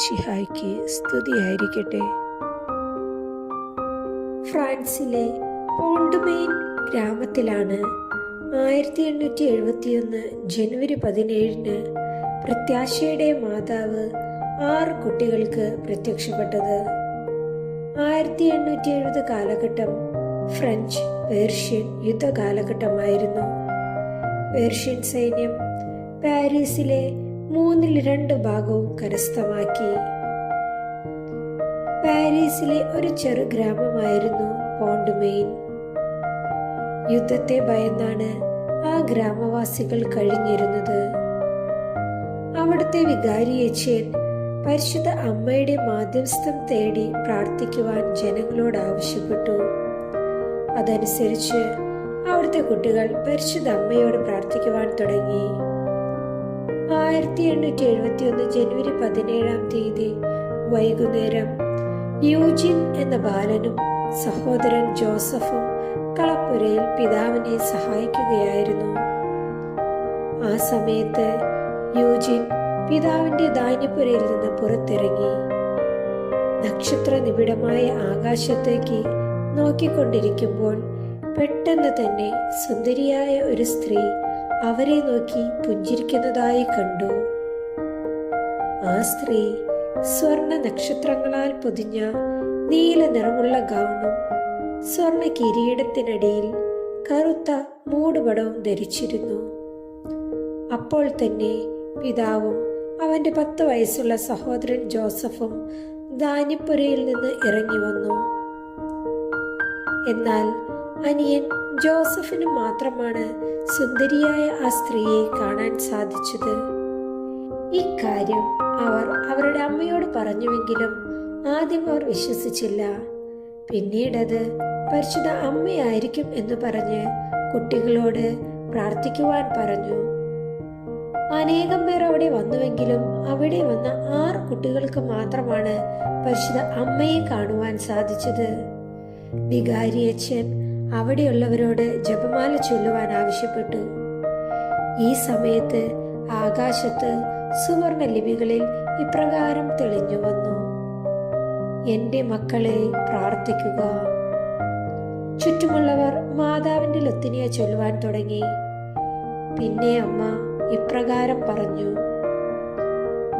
മിഷിഹായ്ക്ക് സ്തുതിയായിരിക്കട്ടെ. ഫ്രാൻസിലെ പോണ്ടുമെയിൻ ഗ്രാമത്തിലാണ് ആയിരത്തി എണ്ണൂറ്റി എഴുപത്തിയൊന്ന് ജനുവരി പതിനേഴിന് പ്രത്യാശയുടെ മാതാവ് ആറ് കുട്ടികൾക്ക് പ്രത്യക്ഷപ്പെട്ടത്. ആയിരത്തി എണ്ണൂറ്റി എഴുപത് കാലഘട്ടം ഫ്രഞ്ച് പേർഷ്യൻ യുദ്ധ കാലഘട്ടമായിരുന്നു പേർഷ്യൻ സൈന്യം പാരീസിലെ മൂന്നിൽ രണ്ട് ഭാഗവും കരസ്ഥമാക്കി. പാരീസിലെ ഒരു ചെറു ഗ്രാമമായിരുന്നു പോണ്ടുമെയിൻ. യുദ്ധത്തെ ഭയന്നാണ് ആ ഗ്രാമവാസികൾ കഴിഞ്ഞിരുന്നത്. അവിടുത്തെ വികാരിയച്ഛൻ പരിശുദ്ധ അമ്മയുടെ മാധ്യസ്ഥം തേടി പ്രാർത്ഥിക്കുവാൻ ജനങ്ങളോട് ആവശ്യപ്പെട്ടു. അതനുസരിച്ച് അവിടുത്തെ കുട്ടികൾ പരിശുദ്ധ അമ്മയോട് പ്രാർത്ഥിക്കുവാൻ തുടങ്ങി. ആയിരത്തി എണ്ണൂറ്റി എഴുപത്തി ഒന്ന് ജനുവരി പതിനേഴാം തീയതി വൈകുന്നേരം യൂജിൻ എന്ന ബാലനും സഹോദരൻ ജോസഫും കളപ്പുരയിൽ പിതാവിനെ സഹായിക്കുകയായിരുന്നു. ആ സമയത്ത് യൂജിൻ പിതാവിന്റെ ധാന്യപ്പുരയിൽ നിന്ന് പുറത്തിറങ്ങി. നക്ഷത്ര നിബിഡമായ ആകാശത്തേക്ക് നോക്കിക്കൊണ്ടിരിക്കുമ്പോൾ പെട്ടെന്ന് തന്നെ സുന്ദരിയായ ഒരു സ്ത്രീ അവരെ നോക്കി പുഞ്ചിരിക്കുന്നതായി കണ്ടു. ആ സ്ത്രീ സ്വർണ നക്ഷത്രങ്ങളാൽ പൊതിഞ്ഞ നീല നിറമുള്ള ഗൗണും സ്വർണ കിരീടത്തിനടിയിൽ കറുത്ത മൂടുപടവും ധരിച്ചിരുന്നു. അപ്പോൾ തന്നെ പിതാവും അവന്റെ പത്ത് വയസ്സുള്ള സഹോദരൻ ജോസഫും ധാന്യപ്പുരയിൽ നിന്ന് ഇറങ്ങി വന്നു. എന്നാൽ അനിയൻ ജോസഫിന് മാത്രമാണ് സുന്ദരിയായ ആ സ്ത്രീയെ കാണാൻ സാധിച്ചത്. ഇക്കാര്യം അവർ അവരുടെ അമ്മയോട് പറഞ്ഞുവെങ്കിലും ആദ്യം അവർ വിശ്വസിച്ചില്ല. പിന്നീടത് പരിശുദ്ധ അമ്മയായിരിക്കും എന്ന് പറഞ്ഞ് കുട്ടികളോട് പ്രാർത്ഥിക്കുവാൻ പറഞ്ഞു. അനേകം പേർ അവിടെ വന്നുവെങ്കിലും അവിടെ വന്ന ആറ് കുട്ടികൾക്ക് മാത്രമാണ് പരിശുദ്ധ അമ്മയെ കാണുവാൻ സാധിച്ചത്. വികാരിയച്ഛൻ അവിടെയുള്ളവരോട് ജപമാല ചൊല്ലുവാൻ ആവശ്യപ്പെട്ടു. ഈ സമയത്ത് ആകാശത്ത് സുവർണ ലിപികളിൽ ഇപ്രകാരം തെളിഞ്ഞു വന്നു. എന്റെ മക്കളെ പ്രാർത്ഥിക്കുക. ചുറ്റുമുള്ളവർ മാതാവിന്റെ ലത്തിനിയ ചൊല്ലുവാൻ തുടങ്ങി. പിന്നെ അമ്മ ഇപ്രകാരം പറഞ്ഞു.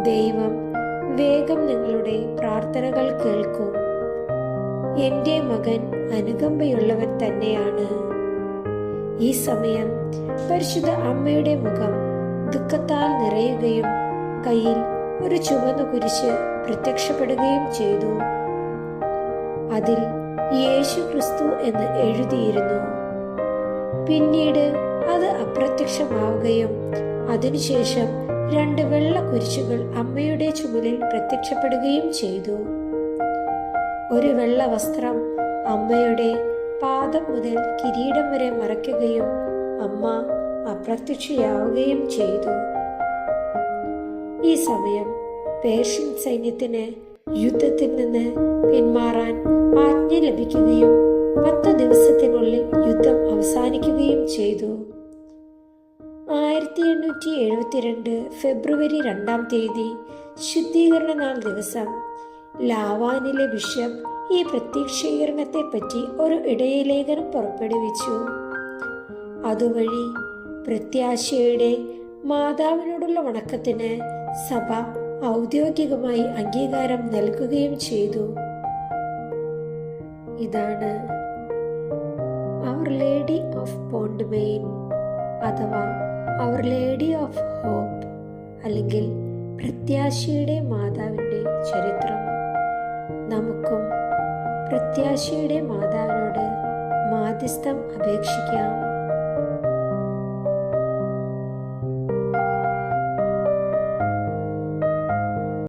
ദൈവം വേഗം നിങ്ങളുടെ പ്രാർത്ഥനകൾ കേൾക്കും. എന്റെ മകൻ അനുകമ്പയുള്ളവൻ തന്നെയാണ്. ഈ സമയം പരിശുദ്ധ അമ്മയുടെ മുഖം ദുഃഖത്താൽ നിറയുകയും കയ്യിൽ ഒരു ചുവന്ന കുരിശ് പ്രത്യക്ഷപ്പെടുകയും ചെയ്തു. അതിൽ യേശു ക്രിസ്തു എന്ന് എഴുതിയിരുന്നു. പിന്നീട് അത് അപ്രത്യക്ഷമാവുകയും അതിനുശേഷം രണ്ട് വെള്ള കുരിശുകൾ അമ്മയുടെ ചുമലിൽ പ്രത്യക്ഷപ്പെടുകയും ചെയ്തു. ഒരു വെള്ള വസ്ത്രം അമ്മയുടെ പാദം മുതൽ കിരീടം വരെ മറയ്ക്കുകയും അമ്മ അപ്രത്യക്ഷയാവുകയും ചെയ്തു. ഈ സമയം പേർഷ്യൻ സൈന്യത്തിന് യുദ്ധത്തിൽ നിന്ന് പിന്മാറാൻ ആജ്ഞ ലഭിക്കുകയും പത്ത് ദിവസത്തിനുള്ളിൽ യുദ്ധം അവസാനിക്കുകയും ചെയ്തു. ആയിരത്തി എണ്ണൂറ്റി എഴുപത്തിരണ്ട് ഫെബ്രുവരി രണ്ടാം തീയതി ശുദ്ധീകരണ നാൾ ദിവസം ലാവാനിലെ ബിഷപ്പ് ഈ പ്രത്യക്ഷീകരണത്തെ പറ്റി ഒരു ഇടയലേഖനം പുറപ്പെടുവിച്ചു. അതുവഴി പ്രത്യാശയുടെ മാതാവിനോടുള്ള വണക്കത്തിന് സഭ ഔദ്യോഗികമായി അംഗീകാരം നൽകുകയും ചെയ്തു. ഇതാണ് അവർ ലേഡി ഓഫ് പോണ്ട്മെയിൻ അഥവാ അവർ ലേഡി ഓഫ് ഹോപ്പ് അല്ലെങ്കിൽ പ്രത്യാശയുടെ മാതാവിന്റെ ചരിത്രം. നമുക്കും പ്രത്യാശയുടെ മാതാവിനോട് മാധ്യസ്ഥം അപേക്ഷിക്കാം.